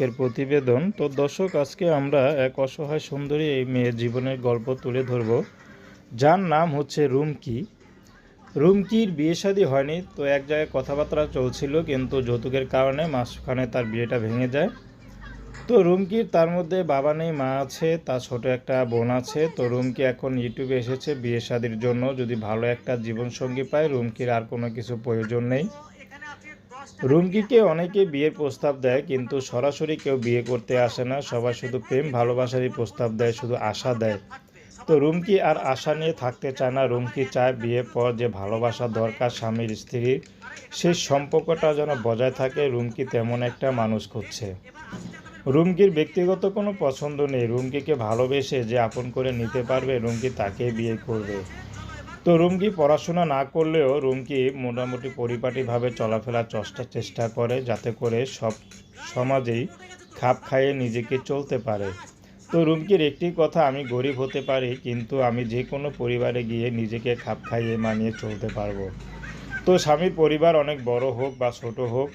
আজকের প্রতিবেদন। তো দর্শক, আজকে আমরা এক অসহায় সুন্দরী এই মেয়ের জীবনের গল্প তুলে ধরব। যার নাম হচ্ছে রুমকি। রুমকির বিয়ে শাদী হয়নি, তো এক জায়গায় কথাবার্তা চলছিল, কিন্তু যৌতুকের কারণে মাঝখানে তার বিয়েটা ভেঙে যায়। তো রুমকির তার মধ্যে বাবা নেই, মা আছে, তার ছোট একটা বোন আছে। তো রুমকি এখন ইউটিউবে এসেছে বিয়ে শাদির জন্য। যদি ভালো একটা জীবনসঙ্গী পায়, রুমকির আর কোনো কিছু প্রয়োজন নেই। রুমকিকে অনেকে বিয়ের প্রস্তাব দেয়, কিন্তু সরাসরি কেউ বিয়ে করতে আসে না। সবাই শুধু প্রেম, ভালোবাসারই প্রস্তাব দেয়, শুধু আশা দেয়। তো রুমকি আর আশা নিয়ে থাকতে চায় না। রুমকি চায় বিয়ের পর যে ভালোবাসা দরকার স্বামীর স্ত্রীর সেই সম্পর্কটা যেন বজায় থাকে, রুমকি তেমন একটা মানুষ খুঁজছে। রুমকির ব্যক্তিগত কোনো পছন্দ নেই। রুমকিকে ভালোবেসে যে আপন করে নিতে পারবে, রুমকি তাকে বিয়ে করবে। তো রুমকি পড়াশোনা না করলেও রুমকি মোটামুটি পরিপাটিভাবে চলাফেরার চেষ্টা চেষ্টা করে যাতে করে সব সমাজেই খাপ খাইয়ে নিজেকে চলতে পারে। তো রুমকির একটি কথা, আমি গরিব হতে পারি, কিন্তু আমি যে কোনো পরিবারে গিয়ে নিজেকে খাপ খাইয়ে মানিয়ে চলতে পারব। তো স্বামীর পরিবার অনেক বড় হোক বা ছোট হোক